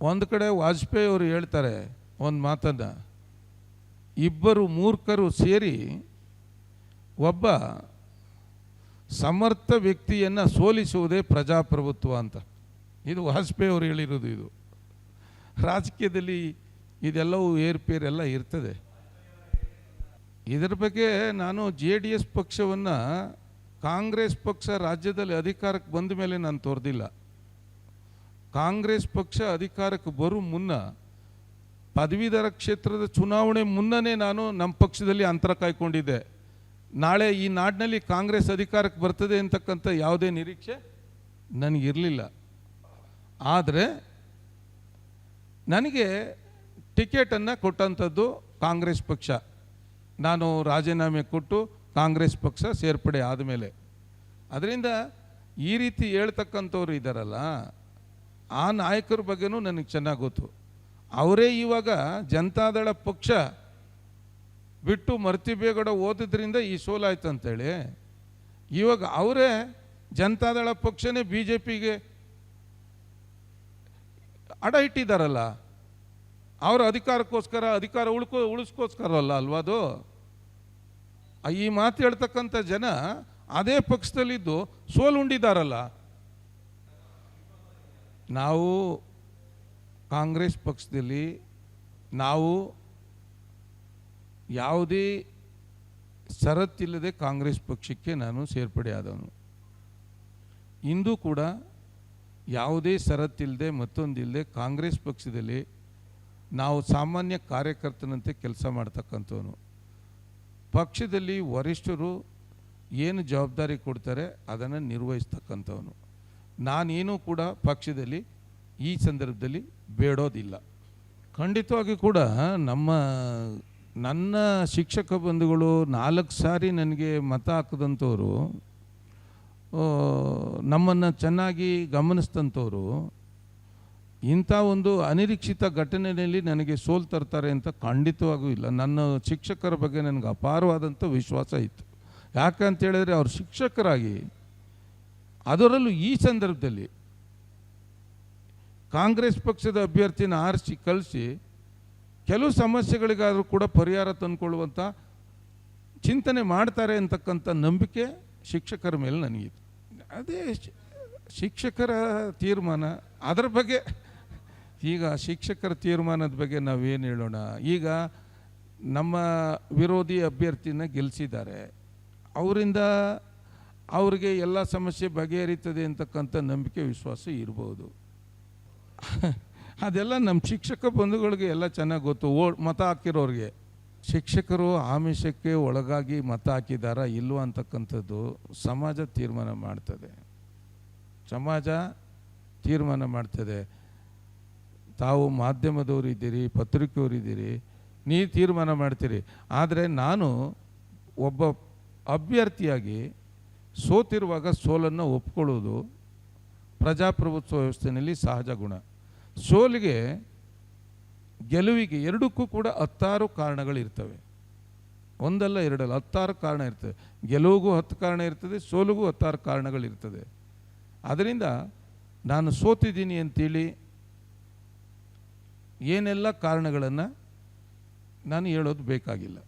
ಒಂದು ಕಡೆ ವಾಜಪೇಯಿ ಅವರು ಹೇಳ್ತಾರೆ ಒಂದು ಮಾತನ್ನು. ಇಬ್ಬರು ಮೂರ್ಖರು ಸೇರಿ ಒಬ್ಬ ಸಮರ್ಥ ವ್ಯಕ್ತಿಯನ್ನು ಸೋಲಿಸುವುದೇ ಪ್ರಜಾಪ್ರಭುತ್ವ ಅಂತ. ಇದು ವಾಜಪೇಯಿ ಅವರು ಹೇಳಿರೋದು ಇದು. ರಾಜಕೀಯದಲ್ಲಿ ಇದೆಲ್ಲವೂ ಏರ್ಪೇರೆಲ್ಲ ಇರ್ತದೆ. ಇದರ ಬಗ್ಗೆ ನಾನು ಜೆ ಡಿ ಎಸ್ ಪಕ್ಷವನ್ನು ಕಾಂಗ್ರೆಸ್ ಪಕ್ಷ ರಾಜ್ಯದಲ್ಲಿ ಅಧಿಕಾರಕ್ಕೆ ಬಂದ ಮೇಲೆ ನಾನು ತೋರ್ದಿಲ್ಲ. ಕಾಂಗ್ರೆಸ್ ಪಕ್ಷ ಅಧಿಕಾರಕ್ಕೆ ಬರೋ ಮುನ್ನ ಪದವೀಧರ ಕ್ಷೇತ್ರದ ಚುನಾವಣೆ ಮುನ್ನನೇ ನಾನು ನಮ್ಮ ಪಕ್ಷದಲ್ಲಿ ಅಂತರ ಕಾಯ್ಕೊಂಡಿದ್ದೆ. ನಾಳೆ ಈ ನಾಡಿನಲ್ಲಿ ಕಾಂಗ್ರೆಸ್ ಅಧಿಕಾರಕ್ಕೆ ಬರ್ತದೆ ಅಂತಕ್ಕಂಥ ಯಾವುದೇ ನಿರೀಕ್ಷೆ ನನಗಿರಲಿಲ್ಲ. ಆದರೆ ನನಗೆ ಟಿಕೆಟನ್ನು ಕೊಟ್ಟಂಥದ್ದು ಕಾಂಗ್ರೆಸ್ ಪಕ್ಷ. ನಾನು ರಾಜೀನಾಮೆ ಕೊಟ್ಟು ಕಾಂಗ್ರೆಸ್ ಪಕ್ಷ ಸೇರ್ಪಡೆ ಆದಮೇಲೆ. ಅದರಿಂದ ಈ ರೀತಿ ಹೇಳ್ತಕ್ಕಂಥವ್ರು ಇದ್ದಾರಲ್ಲ ಆ ನಾಯಕರ ಬಗ್ಗೆನೂ ನನಗೆ ಚೆನ್ನಾಗಿ ಗೊತ್ತು. ಅವರೇ ಇವಾಗ ಜನತಾದಳ ಪಕ್ಷ ಬಿಟ್ಟು ಮರ್ತಿಬೇಗಡ ಓದಿದ್ರಿಂದ ಈ ಸೋಲಾಯ್ತು ಅಂತೇಳಿ, ಇವಾಗ ಅವರೇ ಜನತಾದಳ ಪಕ್ಷನೇ ಬಿ ಜೆ ಪಿಗೆ ಅಡ ಇಟ್ಟಿದ್ದಾರಲ್ಲ ಅವರ ಅಧಿಕಾರಕ್ಕೋಸ್ಕರ, ಅಧಿಕಾರ ಉಳ್ಕೋ ಉಳಿಸ್ಕೋಸ್ಕರ ಅಲ್ಲ ಅಲ್ವಾ ಅದು? ಈ ಮಾತು ಹೇಳ್ತಕ್ಕಂಥ ಜನ ಅದೇ ಪಕ್ಷದಲ್ಲಿದ್ದು ಸೋಲುಂಡಿದ್ದಾರಲ್ಲ ನಾವು ಕಾಂಗ್ರೆಸ್ ಪಕ್ಷದಲ್ಲಿ ನಾವು ಯಾವುದೇ ಷರತ್ತಿಲ್ಲದೆ ಕಾಂಗ್ರೆಸ್ ಪಕ್ಷಕ್ಕೆ ನಾನು ಸೇರ್ಪಡೆ ಆದವನು. ಇಂದು ಕೂಡ ಯಾವುದೇ ಷರತ್ತಿಲ್ಲದೆ ಮತ್ತೊಂದಿಲ್ಲದೆ ಕಾಂಗ್ರೆಸ್ ಪಕ್ಷದಲ್ಲಿ ನಾವು ಸಾಮಾನ್ಯ ಕಾರ್ಯಕರ್ತನಂತೆ ಕೆಲಸ ಮಾಡ್ತಕ್ಕಂಥವನು. ಪಕ್ಷದಲ್ಲಿ ವರಿಷ್ಠರು ಏನು ಜವಾಬ್ದಾರಿ ಕೊಡ್ತಾರೆ ಅದನ್ನು ನಿರ್ವಹಿಸ್ತಕ್ಕಂಥವನು. ನಾನೇನು ಕೂಡ ಪಕ್ಷದಲ್ಲಿ ಈ ಸಂದರ್ಭದಲ್ಲಿ ಬೇಡೋದಿಲ್ಲ. ಖಂಡಿತವಾಗಿ ಕೂಡ ನಮ್ಮ, ನನ್ನ ಶಿಕ್ಷಕ ಬಂಧುಗಳು ನಾಲ್ಕು ಸಾರಿ ನನಗೆ ಮತ ಹಾಕಿದಂಥವ್ರು ನಮ್ಮನ್ನು ಚೆನ್ನಾಗಿ ಗಮನಿಸಿದಂಥವ್ರು, ಇಂಥ ಒಂದು ಅನಿರೀಕ್ಷಿತ ಘಟನೆಯಲ್ಲಿ ನನಗೆ ಸೋಲ್ ತರ್ತಾರೆ ಅಂತ ಖಂಡಿತವಾಗೂ ಇಲ್ಲ. ನನ್ನ ಶಿಕ್ಷಕರ ಬಗ್ಗೆ ನನಗೆ ಅಪಾರವಾದಂಥ ವಿಶ್ವಾಸ ಇತ್ತು. ಯಾಕಂತ ಹೇಳಿದ್ರೆ ಅವ್ರು ಶಿಕ್ಷಕರಾಗಿ ಅದರಲ್ಲೂ ಈ ಸಂದರ್ಭದಲ್ಲಿ ಕಾಂಗ್ರೆಸ್ ಪಕ್ಷದ ಅಭ್ಯರ್ಥಿನ ಆರಿಸಿ, ಕಲಿಸಿ ಕೆಲವು ಸಮಸ್ಯೆಗಳಿಗಾದರೂ ಕೂಡ ಪರಿಹಾರ ತಂದುಕೊಳ್ಳುವಂಥ ಚಿಂತನೆ ಮಾಡ್ತಾರೆ ಅಂತಕ್ಕಂಥ ನಂಬಿಕೆ ಶಿಕ್ಷಕರ ಮೇಲೆ ನನಗಿತ್ತು ಅದೇ ಶಿಕ್ಷಕರ ತೀರ್ಮಾನ, ಅದರ ಬಗ್ಗೆ ಈಗ ಶಿಕ್ಷಕರ ತೀರ್ಮಾನದ ಬಗ್ಗೆ ನಾವೇನು ಹೇಳೋಣ. ಈಗ ನಮ್ಮ ವಿರೋಧಿ ಅಭ್ಯರ್ಥಿನ ಗೆಲ್ಲಿಸಿದ್ದಾರೆ ಅವರಿಂದ ಅವ್ರಿಗೆ ಎಲ್ಲ ಸಮಸ್ಯೆ ಬಗೆಹರಿತದೆ ಅಂತಕ್ಕಂಥ ನಂಬಿಕೆ, ವಿಶ್ವಾಸ ಇರ್ಬೋದು. ಅದೆಲ್ಲ ನಮ್ಮ ಶಿಕ್ಷಕ ಬಂಧುಗಳಿಗೆ ಎಲ್ಲ ಚೆನ್ನಾಗಿ ಗೊತ್ತು. ಓ, ಮತ ಹಾಕಿರೋರಿಗೆ. ಶಿಕ್ಷಕರು ಆಮಿಷಕ್ಕೆ ಒಳಗಾಗಿ ಮತ ಹಾಕಿದಾರಾ ಇಲ್ವ ಅಂತಕ್ಕಂಥದ್ದು ಸಮಾಜ ತೀರ್ಮಾನ ಮಾಡ್ತದೆ. ಸಮಾಜ ತೀರ್ಮಾನ ಮಾಡ್ತದೆ. ತಾವು ಮಾಧ್ಯಮದವರು ಇದ್ದೀರಿ, ಪತ್ರಿಕೆಯವರು ಇದ್ದೀರಿ, ನೀವು ತೀರ್ಮಾನ ಮಾಡ್ತೀರಿ. ಆದರೆ ನಾನು ಒಬ್ಬ ಅಭ್ಯರ್ಥಿಯಾಗಿ ಸೋತಿರುವಾಗ ಸೋಲನ್ನು ಒಪ್ಕೊಳ್ಳೋದು ಪ್ರಜಾಪ್ರಭುತ್ವ ವ್ಯವಸ್ಥೆಯಲ್ಲಿ ಸಹಜ ಗುಣ. ಸೋಲಿಗೆ ಗೆಲುವಿಗೆ ಎರಡಕ್ಕೂ ಕೂಡ ಹತ್ತಾರು ಕಾರಣಗಳಿರ್ತವೆ ಒಂದಲ್ಲ ಎರಡಲ್ಲ, ಹತ್ತಾರು ಕಾರಣ ಇರ್ತದೆ. ಗೆಲುವಿಗೂ ಹತ್ತು ಕಾರಣ ಇರ್ತದೆ, ಸೋಲಿಗೂ ಹತ್ತಾರು ಕಾರಣಗಳಿರ್ತದೆ ಅದರಿಂದ ನಾನು ಸೋತಿದ್ದೀನಿ ಅಂತೇಳಿ ಏನೆಲ್ಲ ಕಾರಣಗಳನ್ನು ನಾನು ಹೇಳೋದು ಬೇಕಾಗಿಲ್ಲ.